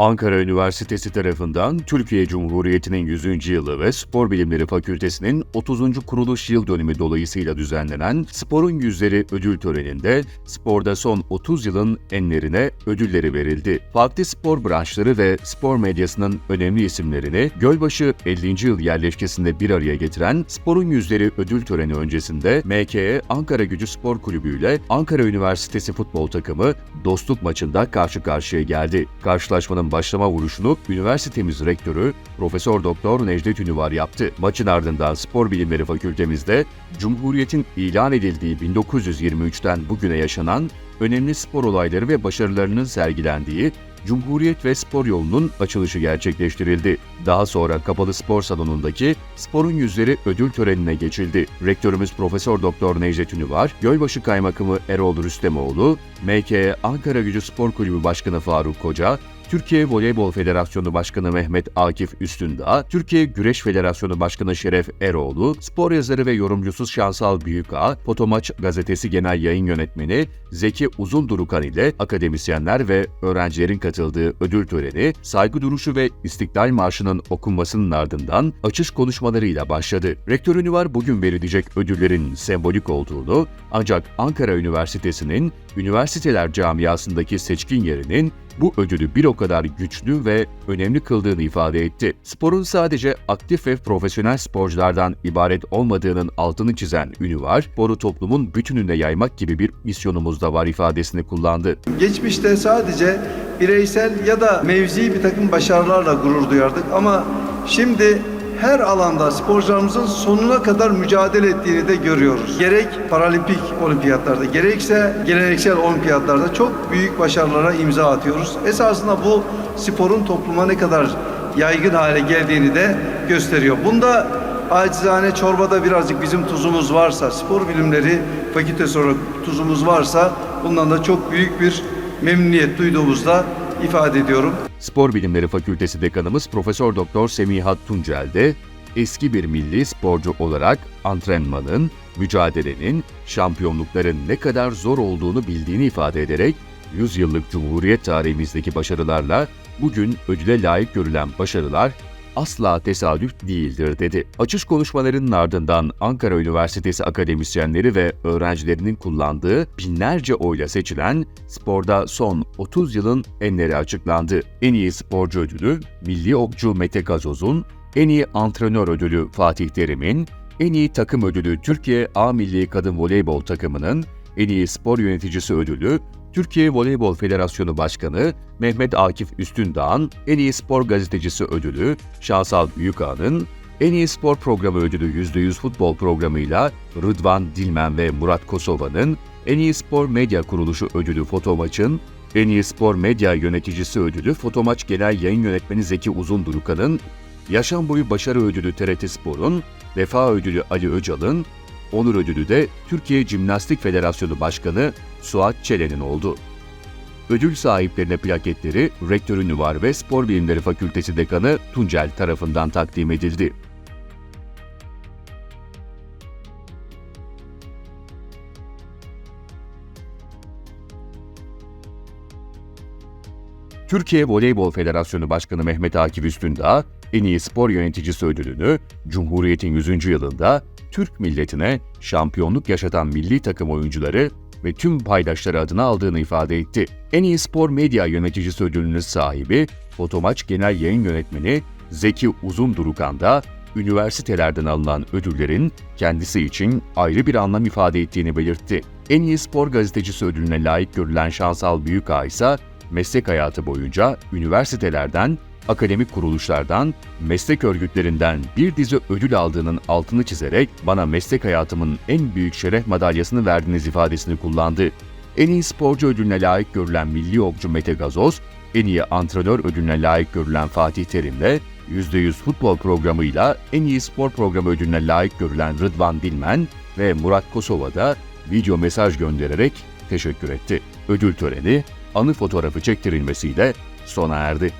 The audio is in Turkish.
Ankara Üniversitesi tarafından Türkiye Cumhuriyeti'nin 100. yılı ve Spor Bilimleri Fakültesi'nin 30. kuruluş yıl dönümü dolayısıyla düzenlenen Sporun Yüzleri ödül töreninde sporda son 30 yılın enlerine ödülleri verildi. Farklı spor branşları ve spor medyasının önemli isimlerini Gölbaşı 50. yıl yerleşkesinde bir araya getiren Sporun Yüzleri ödül töreni öncesinde MKE Ankara Gücü Spor Kulübü ile Ankara Üniversitesi futbol takımı dostluk maçında karşı karşıya geldi. Karşılaşmanın başlama vuruşunu üniversitemiz rektörü Profesör Doktor Necdet Ünüvar yaptı. Maçın ardından Spor Bilimleri Fakültemizde Cumhuriyet'in ilan edildiği 1923'ten bugüne yaşanan önemli spor olayları ve başarılarının sergilendiği Cumhuriyet ve Spor Yolu'nun açılışı gerçekleştirildi. Daha sonra kapalı spor salonundaki Sporun Yüzleri ödül törenine geçildi. Rektörümüz Profesör Doktor Necdet Ünüvar, Gölbaşı Kaymakamı Erol Rüstemoğlu, MK Ankara Gücü Spor Kulübü Başkanı Faruk Koca, Türkiye Voleybol Federasyonu Başkanı Mehmet Akif Üstündağ, Türkiye Güreş Federasyonu Başkanı Şeref Eroğlu, spor yazarı ve yorumcusu Şansal Büyükağ, Fotomaç Gazetesi Genel Yayın Yönetmeni Zeki Uzundurukan ile akademisyenler ve öğrencilerin katıldığı ödül töreni, saygı duruşu ve İstiklal Marşı'nın okunmasının ardından açış konuşmalarıyla başladı. Rektör Ünüvar bugün verilecek ödüllerin sembolik olduğunu, ancak Ankara Üniversitesi'nin üniversiteler camiasındaki seçkin yerinin bu ödülü bir o kadar güçlü ve önemli kıldığını ifade etti. Sporun sadece aktif ve profesyonel sporculardan ibaret olmadığının altını çizen Ünüvar, sporu toplumun bütününe yaymak gibi bir misyonumuz da var ifadesini kullandı. Geçmişte sadece bireysel ya da mevzi bir takım başarılarla gurur duyardık ama şimdi her alanda sporcularımızın sonuna kadar mücadele ettiğini de görüyoruz. Gerek paralimpik olimpiyatlarda gerekse geleneksel olimpiyatlarda çok büyük başarılara imza atıyoruz. Esasında bu sporun topluma ne kadar yaygın hale geldiğini de gösteriyor. Bunda acizane çorbada birazcık bizim tuzumuz varsa, spor bilimleri fakültesi olarak tuzumuz varsa bundan da çok büyük bir memnuniyet duyduğumuzda ifade ediyorum. Spor Bilimleri Fakültesi Dekanımız Profesör Doktor Semihat Tuncel de eski bir milli sporcu olarak antrenmanın, mücadelenin, şampiyonlukların ne kadar zor olduğunu bildiğini ifade ederek 100 yıllık Cumhuriyet tarihimizdeki başarılarla bugün ödüle layık görülen başarılar asla tesadüf değildir dedi. Açış konuşmalarının ardından Ankara Üniversitesi akademisyenleri ve öğrencilerinin kullandığı binlerce oyla seçilen sporda son 30 yılın enleri açıklandı. En iyi sporcu ödülü milli okçu Mete Gazoz'un, en iyi antrenör ödülü Fatih Terim'in, en iyi takım ödülü Türkiye A Milli Kadın Voleybol takımının, en iyi spor yöneticisi ödülü Türkiye Voleybol Federasyonu Başkanı Mehmet Akif Üstündağ'ın en iyi spor gazetecisi ödülü Şansal Büyükağ'ın, en iyi spor programı ödülü %100 futbol programıyla Rıdvan Dilmen ve Murat Kosova'nın, en iyi spor medya kuruluşu ödülü Fotomaç'ın, en iyi spor medya yöneticisi ödülü Fotomaç Genel Yayın Yönetmeni Zeki Uzundurukan'ın, Yaşam Boyu Başarı Ödülü TRT Spor'un, Vefa Ödülü Ali Öcal'ın, Onur Ödülü de Türkiye Jimnastik Federasyonu Başkanı Suat Çelen'in oldu. Ödül sahiplerine plaketleri Rektör Ünüvar ve Spor Bilimleri Fakültesi Dekanı Tuncel tarafından takdim edildi. Türkiye Voleybol Federasyonu Başkanı Mehmet Akif Üstündağ, en iyi spor yöneticisi ödülünü Cumhuriyet'in 100. yılında Türk milletine şampiyonluk yaşatan milli takım oyuncuları ve tüm paydaşları adına aldığını ifade etti. En iyi spor medya yöneticisi ödülünün sahibi Fotomaç Genel Yayın Yönetmeni Zeki Uzundurukan da üniversitelerden alınan ödüllerin kendisi için ayrı bir anlam ifade ettiğini belirtti. En iyi spor gazetecisi ödülüne layık görülen Şansal Büyükağ ise meslek hayatı boyunca üniversitelerden, akademik kuruluşlardan, meslek örgütlerinden bir dizi ödül aldığının altını çizerek bana meslek hayatımın en büyük şeref madalyasını verdiniz ifadesini kullandı. En iyi sporcu ödülüne layık görülen milli okçu Mete Gazoz, en iyi antrenör ödülüne layık görülen Fatih Terim'le %100 futbol programıyla en iyi spor programı ödülüne layık görülen Rıdvan Dilmen ve Murat Kosova da video mesaj göndererek teşekkür etti. Ödül töreni anı fotoğrafı çektirilmesiyle sona erdi.